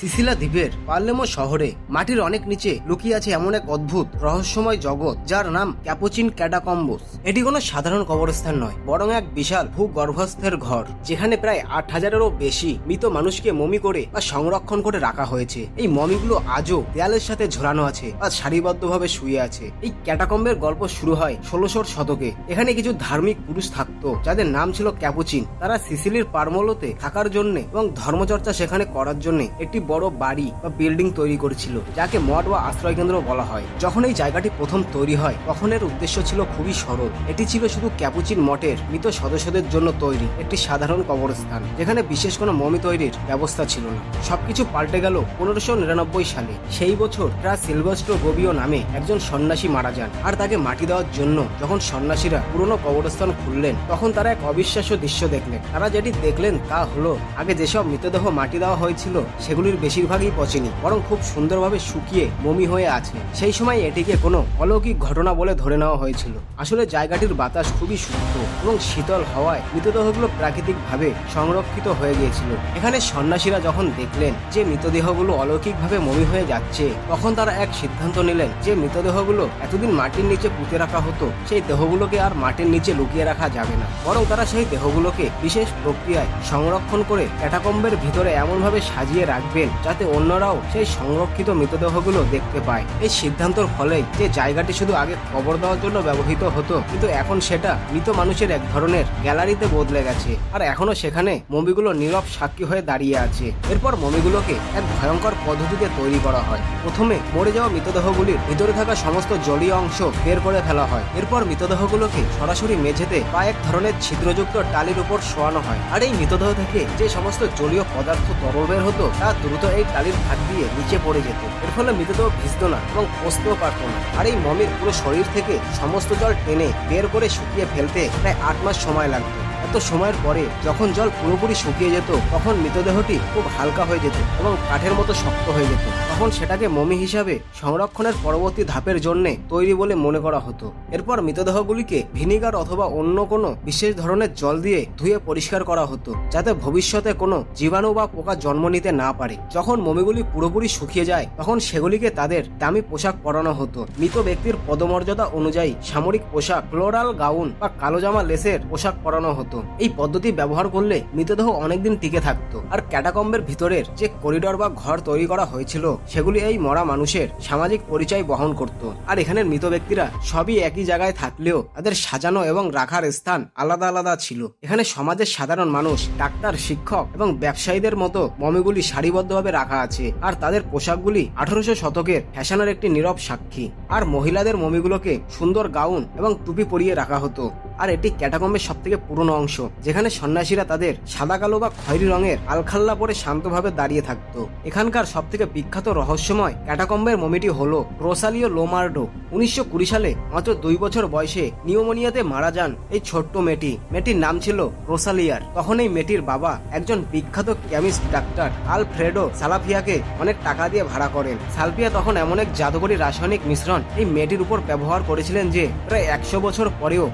Cecilia দ্বীপের পার্লেমো শহরে, মাটির অনেক নিচে লুকিয়ে আছে এমন এক অদ্ভুত রহস্যময় জগৎ যার নাম ক্যাপোচিন ক্যাটাকম্বোস। এটি কোনো সাধারণ কবরস্থান নয়, বরং এক বিশাল ভূগর্ভস্থের ঘর, যেখানে প্রায় আট হাজারেরও বেশি মৃত মানুষকে মমি করে বা সংরক্ষণ করে রাখা হয়েছে। এই মমিগুলো আজও দেয়ালের সাথে ঝোলানো আছে বা সারিবদ্ধভাবে শুয়ে আছে। এই ক্যাটাকম্বের গল্প শুরু হয় ষোলোশোর শতকে। এখানে কিছু ধার্মিক পুরুষ থাকতো, যাদের নাম ছিল ক্যাপোচিন। তারা সিসিলির পারমলোতে থাকার জন্য এবং ধর্মচর্চা সেখানে করার জন্য একটি বড় বাড়ি বা বিল্ডিং তৈরি করেছিল, যাকে মঠ বা আশ্রয় কেন্দ্র বলা হয়। যখন এই জায়গাটি প্রথম তৈরি হয়, তখন এর উদ্দেশ্য ছিল খুবই সরল। এটি ছিল শুধু ক্যাপুচিন মঠের মৃত সদস্যদের জন্য তৈরি একটি সাধারণ কবরস্থান, যেখানে বিশেষ কোনো মমি তৈরির ব্যবস্থা ছিল না। সবকিছু পাল্টে গেল পনেরোশো নিরানব্বই সালে। সেই বছর প্রায় সিলভাস্ট্রো গোবিও নামে একজন সন্ন্যাসী মারা যান, আর তাকে মাটি দেওয়ার জন্য যখন সন্ন্যাসীরা পুরনো কবরস্থান খুললেন, তখন তারা এক অবিশ্বাস্য দৃশ্য দেখলেন। তারা যেটি দেখলেন তা হলো, আগে যেসব মৃতদেহ মাটি দেওয়া হয়েছিল, সেগুলির বেশিরভাগই পচেনি, বরং খুব সুন্দরভাবে শুকিয়ে মমি হয়ে আছে। সেই সময় এটিকে কোনো অলৌকিক ঘটনা বলে ধরে নেওয়া হয়েছিল। আসলে জায়গাটির বাতাস খুবই শুদ্ধ এবং শীতল হওয়ায় মৃতদেহগুলো প্রাকৃতিকভাবে সংরক্ষিত হয়ে গিয়েছিল। এখানে সন্ন্যাসীরা যখন দেখলেন যে মৃতদেহগুলো অলৌকিকভাবে মমি হয়ে যাচ্ছে, তখন তারা এক সিদ্ধান্ত নিলেন যে মৃতদেহগুলো এতদিন মাটির নিচে পুঁতে রাখা হতো, সেই দেহগুলোকে আর মাটির নিচে লুকিয়ে রাখা যাবে না। বরং তারা সেই দেহগুলোকে বিশেষ প্রক্রিয়ায় সংরক্ষণ করে ক্যাটাকম্বের ভিতরে এমনভাবে সাজিয়ে রাখবেন যাতে অন্যরাও সেই সংরক্ষিত মৃতদেহগুলো দেখতে পায়। এই সিদ্ধান্তর ফলেই যে জায়গাটি শুধু আগে কবর দেওয়ার জন্য ব্যবহৃত হতো, কিন্তু এখন সেটা মৃত মানুষের এক ধরনের গ্যালারিতে বদলে গেছে। আর এখনও সেখানে মমিগুলো নীরব সাক্ষী হয়ে দাঁড়িয়ে আছে। এরপর মমিগুলোকে এক ভয়ঙ্কর পদ্ধতিতে তৈরি করা হয়। প্রথমে মরে যাওয়া মৃতদেহগুলির ভিতরে থাকা সমস্ত জলীয় অংশ বের করে ফেলা হয়। এরপর মৃতদেহগুলোকে সরাসরি মেঝেতে বা এক ধরনের ছিদ্রযুক্ত টালির উপর শোয়ানো হয়। আর এই মৃতদেহ থেকে যে সমস্ত জলীয় পদার্থ তরল বের হতো, তা দ্রুত এই টালির ভাগ দিয়ে নিচে পড়ে যেত। এর ফলে মৃতদেহ ভিজত না এবং পচতেও পারত না। আর এই মমির পুরো শরীর থেকে সমস্ত জল টেনে বের করে শুকিয়ে ফেলতে প্রায় আট মাস সময় লাগত। এত সময়ের পরে যখন জল পুরোপুরি শুকিয়ে যেত, তখন মৃতদেহটি খুব হালকা হয়ে যেত এবং কাঠের মতো শক্ত হয়ে যেত। তখন সেটাকে মমি হিসাবে সংরক্ষণের পরবর্তী ধাপের জন্য তৈরি বলে মনে করা হতো। এরপর মৃতদেহগুলিকে ভিনিগার অথবা অন্য কোনো বিশেষ ধরনের জল দিয়ে ধুয়ে পরিষ্কার করা হতো, যাতে ভবিষ্যতে কোনো জীবাণু বা পোকা জন্ম নিতে না পারে। যখন মমিগুলি পুরোপুরি শুকিয়ে যায়, তখন সেগুলিকে তাদের দামি পোশাক পরানো হতো। মৃত ব্যক্তির পদমর্যাদা অনুযায়ী সামরিক পোশাক, ফ্লোরাল গাউন বা কালো জামা লেসের পোশাক পরানো হতো। এই পদ্ধতি ব্যবহার করলে মৃতদেহ অনেকদিন টিকে থাকতো। আর ক্যাটাকম্বের ভিতরের যে করিডর বা ঘর তৈরি করা হয়েছিল সেগুলি এই মরা মানুষের সামাজিক পরিচয় বহন করত। আর এখানের মৃত ব্যক্তিরা সবই একই জায়গায় থাকলেও তাদের সাজানো এবং রাখার স্থান আলাদা আলাদা ছিল। এখানে সমাজের সাধারণ মানুষ, ডাক্তার, শিক্ষক এবং ব্যবসায়ীদের মতো মমিগুলি সারিবদ্ধভাবে রাখা আছে। আর তাদের পোশাকগুলি আঠারোশো শতকের ফ্যাশনের একটি নীরব সাক্ষী। আর মহিলাদের মমিগুলোকে সুন্দর গাউন এবং টুপি পরিয়ে রাখা হতো। আর এটি ক্যাটাকম্বের সব থেকে পুরনো অংশ, যেখানে সন্ন্যাসীরা তাদের সাদা কালো বা খয়েরি রঙের আলখাল্লা পরে শান্তভাবে দাঁড়িয়ে থাকতো। এখানকার সব থেকে বিখ্যাত রহস্যময় ক্যাটাকম্বের মমিটি হলো রোসালিও লোমার্ডো। উনিশশো কুড়ি সালে, মাত্র দুই বছর বয়সে নিউমোনিয়াতে মারা যান এই ছোট্ট মেয়েটি। মেয়েটির নাম ছিল রোসালিয়ার। তখন এই মেয়েটির বাবা একজন বিখ্যাত কেমিস্ট ডাক্তার আলফ্রেডো সালাফিয়াকে অনেক টাকা দিয়ে ভাড়া করেন। সালফিয়া তখন এমন এক জাদুকরী রাসায়নিক মিশ্রণ এই মেয়েটির উপর ব্যবহার করেছিলেন যে প্রায় একশো বছর পরেও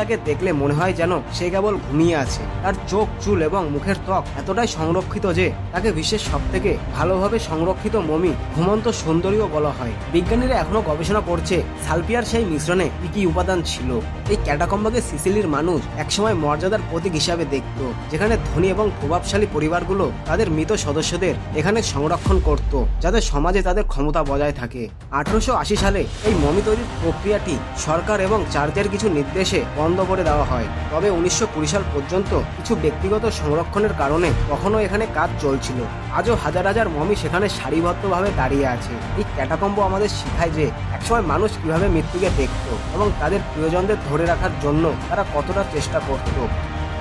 রোসালিয়াকে দেখলে মনে হয় যেন সে কেবল ঘুমিয়ে আছে। তার চোখ, চুল এবং মুখের ত্বক এতটাই সংরক্ষিত যে তাকে বিশ্বের সব থেকে ভালোভাবে সংরক্ষিত মমি ঘুমন্ত সৌন্দর্য বলা হয়। বিজ্ঞানীরা এখনও গবেষণা করছে সালফিয়ার সেই মিশ্রণে কি কি উপাদান ছিল। এই ক্যাটাকম্বাকে সিসিলির মানুষ একসময় মর্যাদার প্রতীক হিসাবে দেখত, যেখানে ধনী এবং প্রভাবশালী পরিবারগুলো তাদের মৃত সদস্যদের এখানে সংরক্ষণ করত, যাতে সমাজে তাদের ক্ষমতা বজায় থাকে। আঠারোশো আশি সালে এই মমি তৈরির প্রক্রিয়াটি সরকার এবং চার্চের কিছু নির্দেশে বন্ধ করে দেওয়া হয়। তবে উনিশশো কুড়ি সাল পর্যন্ত কিছু ব্যক্তিগত সংরক্ষণের কারণে কখনো এখানে কাজ চলছিল। আজও হাজার হাজার মমি সেখানে সারিবদ্ধভাবে দাঁড়িয়ে আছে। এই ক্যাটাকম্ব আমাদের শেখায় যে একসময় মানুষ কীভাবে মৃত্যুকে দেখত এবং তাদের প্রিয়জনদের ধরে রাখার জন্য তারা কতটা চেষ্টা করত।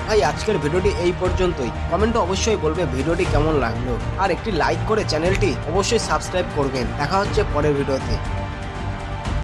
ভাই, আজকের ভিডিওটি এই পর্যন্তই। কমেন্টে অবশ্যই বলবে ভিডিওটি কেমন লাগল। আর একটি লাইক করে চ্যানেলটি অবশ্যই সাবস্ক্রাইব করবেন। দেখা হচ্ছে পরের ভিডিওতে।